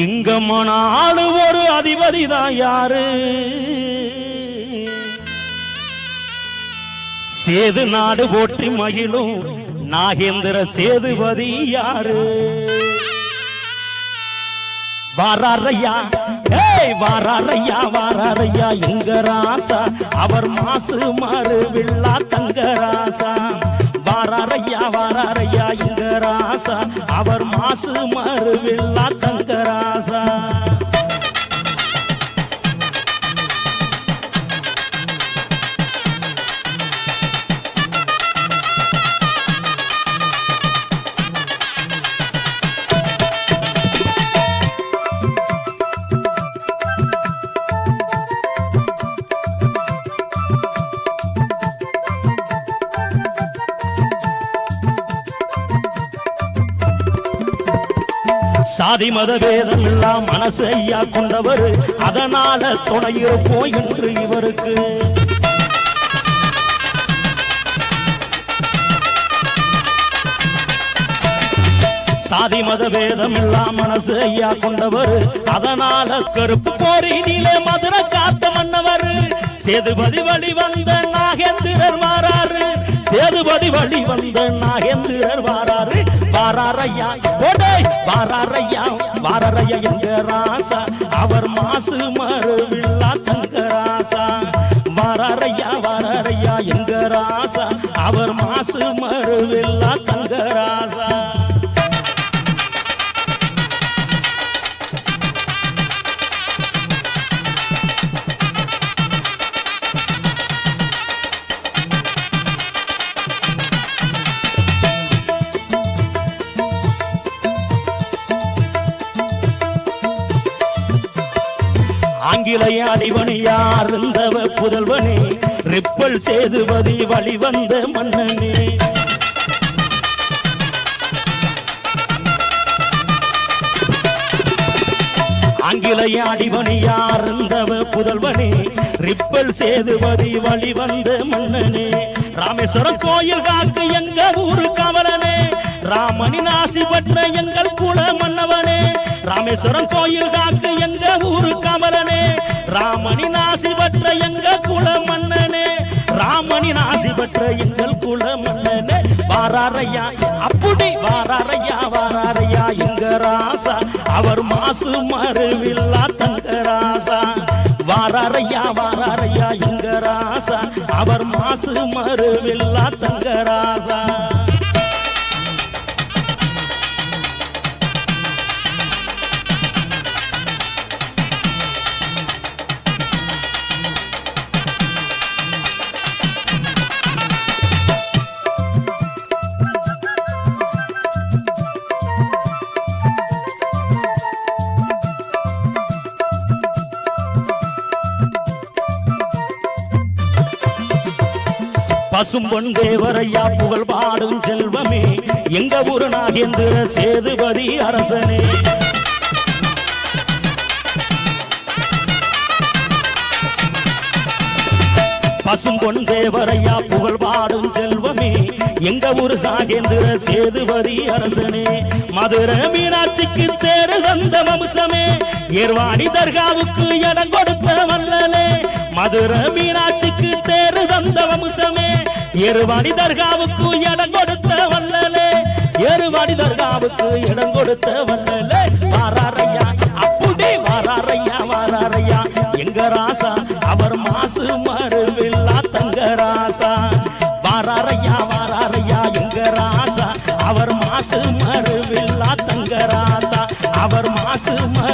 இங்க ஒரு அதிபதி தான் யாரு? சேது நாடு போற்றி மகிழும் நாகேந்திர சேதுபதி யாரு? வாராரையா ஏய் வாராரையா வாராரையா எங்க ராசா அவர் மாசு மாறு வில்லா தங்க ராசா ராசா. அவர் மாசு மறுவில்லா தங்கராசா சாதி மத வேதம் எல்லாம் மனசு ஐயா கொண்டவர். அதனால துணையிருப்போம் என்று இவருக்கு. சாதி மத வேதம் எல்லாம் மனசு ஐயா கொண்டவர். அதனால கருப்பு போரினிலே மதுரை காத்த மன்னவர். சேதுபதி வழி வந்த நாகேந்திரர் வாராரு சேதுபதி வழி வந்த நாகேந்திரர் வாராரு வாராரையா போடே வாராரையா வாராரையா எங்க ராசா. அவர் மாசு மறு தங்க ராசா. வாராரையா வாராரையா எங்க ராசா. அவர் மாசு மறு தங்க ராசா. ஆங்கிலேய அடிவணியார் இருந்தவ புதல்வனே ரிப்பல் சேதுபதி வழிவந்த மன்னனே. ஆங்கிலேய அடிவணியார் இருந்தவ புதல்வனே ரிப்பல் சேதுபதி வழிவந்த மன்னனே. ராமேஸ்வரம் கோயில் காக்கு எங்க ஊரு கவலனே ராமனின் ஆசி பெற்ற எங்கள் குலம் ராமேஸ்வரம் கோயில் காக்கு எங்க ஊரு கமலனே? ராமணி நாசி பெற்ற எங்க குல மன்னனே? ராமணி நாசி பெற்ற எங்கள் குல மன்னனே. வாராரையா அப்படி வாராரையா வாராரையா எங்க ராசா? அவர் மாசு மறுவில்லா தங்க ராசா. வாராரையா வாராரையா எங்க ராசா? அவர் மாசு மறுவில்லா தங்க ராசா. பசும்பொன் தேவரையா புகழ் பாடும் செல்வமே. எங்க ஊரு நாகேந்திர சேதுபதி அரசனே. பசும்பொன் தேவரையா புகழ் பாடும் செல்வமே. எங்க ஊரு சாகேந்திர சேதுபதி அரசனே. மதுரை மீனாட்சிக்கு தேரு தந்த வம்சமே ஏர்வாணி தர்காவுக்கு இடம் கொடுத்த வல்லனே மதுரை மீனாட்சிக்கு தேரு தந்த வம்சமே எருவாடி தர்காவுக்கு இடம் கொடுத்த வல்லலே எருவாடி தர்காவுக்கு இடம் கொடுத்த வல்லலே வாராரையா அப்படி வாராரையா வாராரையா. எங்க ராசா அவர் மாசு மறுவில்லா தங்க ராசா. வாராரையா வாராரையா எங்க ராசா. அவர் மாசு மறுவில்லா தங்க ராசா. அவர் மாசு மறு